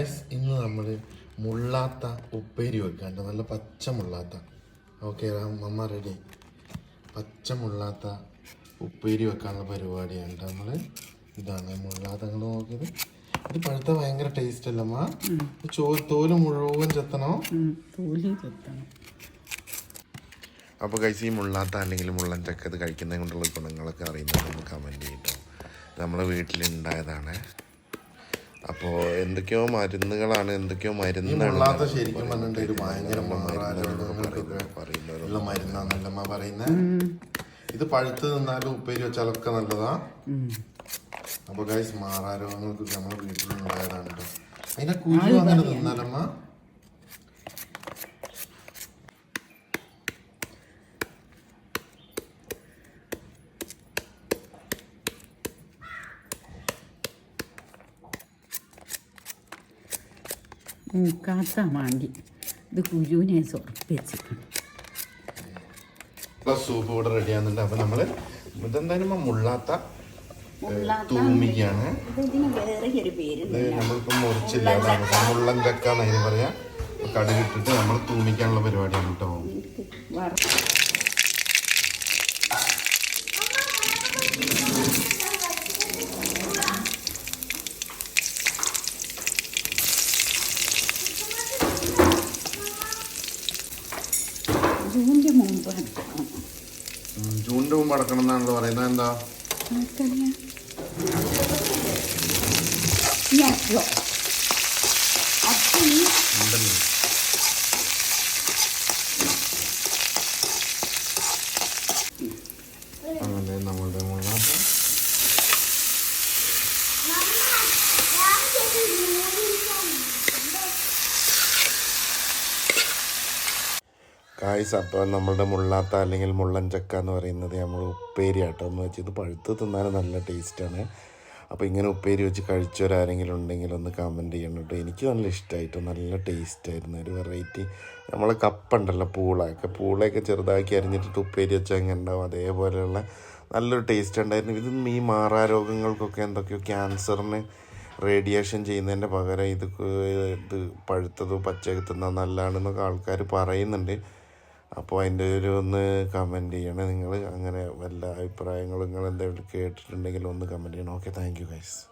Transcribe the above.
Guys, ഇന്ന് നമ്മൾ മുള്ളാത്ത ഉപ്പേരി വെക്കാണ്ട് നല്ല പച്ച മുള്ളാത്ത. ഓക്കെ അമ്മ റെഡി പച്ച മുള്ളാത്ത ഉപ്പേരി വെക്കാനുള്ള പരിപാടിയാണ് നമ്മൾ ഇതാണ് മുള്ളാത്ത. നിങ്ങൾ നോക്കിയത്? ഇത് പഴുത്ത ഭയങ്കര ടേസ്റ്റ് അല്ല അമ്മ? ചോ തോൽ മുഴുവൻ ചെത്തണോ? തോലി ചെത്തണം. അപ്പോൾ കഴിച്ച് ഈ മുള്ളാത്ത അല്ലെങ്കിൽ മുള്ളൻ ചക്ക ഇത് കഴിക്കുന്നത് കൊണ്ടുള്ള ഗുണങ്ങളൊക്കെ അറിയുന്നത് നമ്മൾ കമന്റ് ചെയ്യട്ടോ. നമ്മൾ വീട്ടിലുണ്ടായതാണ്. അപ്പോൾ എന്തൊക്കെയോ മരുന്നുകളാണ് എന്തൊക്കെയോ മരുന്നാണ് ശരിക്കും പറഞ്ഞിട്ട് ഒരു ഭയങ്കര പറയുന്നവരുള്ള മരുന്നാന്നല്ലമ്മ പറയുന്നത് ഇത് പഴുത്ത് നിന്നാലും ഉപ്പേരി വെച്ചാലൊക്കെ നല്ലതാ. അപ്പൊ ഗൈസ് മാറാരോഗങ്ങൾക്ക് നമ്മുടെ വീട്ടിലുണ്ടായതാണ് കേട്ടോ അതിന്റെ കുരു അങ്ങനെ തിന്നാലമ്മ മൂക്കാത്ത മാണ്ടി ഇത് കുരുവിനെ ഉറപ്പിച്ചിട്ടുണ്ട്. സൂപ്പ് ഇവിടെ റെഡി ആകുന്നുണ്ട് അപ്പൊ നമ്മൾ ഇതെന്തായാലും മുള്ളാത്ത തൂമിക്കാണ് നമ്മളിപ്പോ മുറിച്ചില്ല. മുള്ളൻ ചക്ക. എന്നതിന് പറയാ. കടുകിട്ടിട്ട് നമ്മൾ തൂമിക്കാനുള്ള പരിപാടിയാണ് കേട്ടോ. ജൂണിന്റെ മുമ്പ് അടക്കണം ഉം, ജൂണിന്റെ മുമ്പ് അടക്കണം എന്നാണല്ലോ പറയുന്നത്. എന്താ ആർക്കറിയാം ഞാനോ അപ്പം അങ്ങനെ നമ്മളുടെ മുള്ളാത്ത കായ്സ് അപ്പം നമ്മളുടെ മുള്ളാത്ത അല്ലെങ്കിൽ മുള്ളൻ ചക്ക എന്ന് പറയുന്നത് നമ്മൾ ഉപ്പേരി ആട്ടോ. എന്ന് വെച്ച് ഇത് പഴുത്ത് തിന്നാൻ നല്ല ടേസ്റ്റാണ് അപ്പോൾ ഇങ്ങനെ ഉപ്പേരി വെച്ച് കഴിച്ചവരാരെങ്കിലും ഉണ്ടെങ്കിൽ ഒന്ന് കമന്റ് ചെയ്യണം കേട്ടോ. എനിക്ക് നല്ല ഇഷ്ടമായിട്ടോ നല്ല ടേസ്റ്റായിരുന്നു ഒരു വെറൈറ്റി നമ്മൾ കപ്പുണ്ടല്ലോ പൂളയൊക്കെ. പൂളയൊക്കെ ചെറുതാക്കി അരിഞ്ഞിട്ടിട്ട് ഉപ്പേരി വെച്ചാൽ എങ്ങനെ ഉണ്ടാവും? അതേപോലെയുള്ള നല്ലൊരു ടേസ്റ്റ് ഉണ്ടായിരുന്നു. ഇത് ഈ മാറാരോഗങ്ങൾക്കൊക്കെ എന്തൊക്കെയോ ക്യാൻസറിന് റേഡിയേഷൻ ചെയ്യുന്നതിന്റെ പകരം ഇത് ഇത് പഴുത്തതോ പച്ചയൊക്കെ തിന്നാൽ നല്ലതാണെന്നൊക്കെ ആൾക്കാർ പറയുന്നുണ്ട്. അപ്പോൾ അതിന്റെ ഒരു ഒന്ന് കമന്റ് ചെയ്യണേ. നിങ്ങൾ അങ്ങനെ വല്ല അഭിപ്രായങ്ങളും നിങ്ങൾ എന്തെങ്കിലും കേട്ടിട്ടുണ്ടെങ്കിൽ ഒന്ന് കമന്റ് ചെയ്യണം. Okay thank you guys